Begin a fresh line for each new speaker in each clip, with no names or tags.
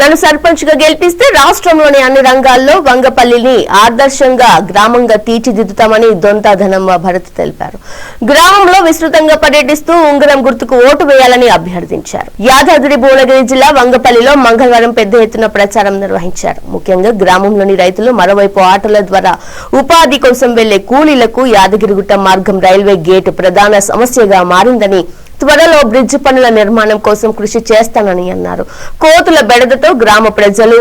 నన్ను సర్పంచ్గా గెలిపిస్తే రాష్ట్రంలోని అన్ని రంగాల్లో వంగపల్లిని ఆదర్శంగా గ్రామంగా తీర్చిదిద్దుతామని దొంతా ధనమ్మ భరత్ తెలిపారు. గ్రామంలో విస్తృతంగా పర్యటిస్తూ ఉంగరం గుర్తుకు ఓటు వేయాలని అభ్యర్థించారు. యాదాద్రి భువనగిరి జిల్లా వంగపల్లిలో మంగళవారం పెద్ద ఎత్తున ప్రచారం నిర్వహించారు. ముఖ్యంగా గ్రామంలోని రైతులు మరోవైపు ఆటోల ద్వారా ఉపాధి కోసం వెళ్ళే కూలీలకు యాదగిరిగుట్ట మార్గం రైల్వే గేటు ప్రధాన సమస్యగా మారిందని త్వరలో బ్రిడ్జ్ పనుల నిర్మాణం కోసం కృషి చేస్తానని అన్నారు. కోతుల బెడదతో గ్రామ ప్రజలు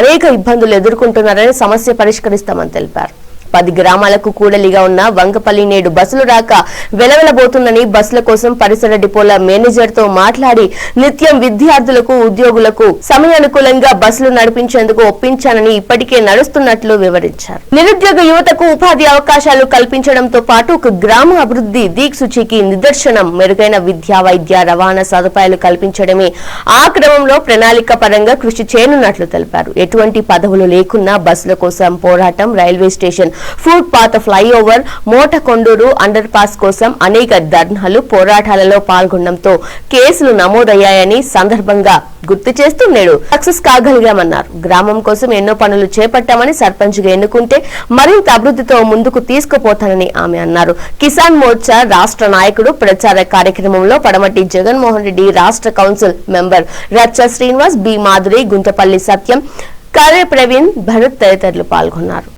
అనేక ఇబ్బందులు ఎదుర్కొంటున్నారని సమస్య పరిష్కరిస్తామని తెలిపారు. పది గ్రామాలకు కూడలిగా ఉన్న వంగపల్లి నేడు బస్సులు రాక వెలవెలబోతుందని బస్సుల కోసం పరిసర డిపోల మేనేజర్తో మాట్లాడి నిత్యం విద్యార్థులకు ఉద్యోగులకు సమయానుకూలంగా బస్సులు నడిపించేందుకు ఒప్పించానని ఇప్పటికే నడుస్తున్నట్లు వివరించారు. నిరుద్యోగ యువతకు ఉపాధి అవకాశాలు కల్పించడంతో పాటు ఒక గ్రామ అభివృద్ధి దీక్సూచికి నిదర్శనం. మెరుగైన విద్యా వైద్య రవాణా సదుపాయాలు కల్పించడమే ఆ క్రమంలో ప్రణాళిక పరంగా కృషి చేయనున్నట్లు తెలిపారు. ఎటువంటి పదవులు లేకున్నా బస్సుల కోసం పోరాటం railway station footpath flyover Motakondur underpass కోసం అనేక ధర్నాలు పోరాటాలలో పాల్గొనడంతో కేసులు నమోదయ్యాయని సందర్భంగా గుర్తు చేస్తూ నేడు సక్సెస్ కాగలిగామన్నారు. గ్రామం కోసం ఎన్నో పనులు చేపట్టామని సర్పంచ్గా ఎన్నుకుంటే మరింత అభివృద్ధితో ముందుకు తీసుకుపోతానని ఆమె అన్నారు. కిసాన్ మోర్చా రాష్ట్ర నాయకుడు ప్రచార కార్యక్రమంలో పడమటి జగన్మోహన్ రెడ్డి రాష్ట్ర council member Racha Srinivas B Madhuri Gunthapalli Satyam Kare Praveen Bharat తదితరులు పాల్గొన్నారు.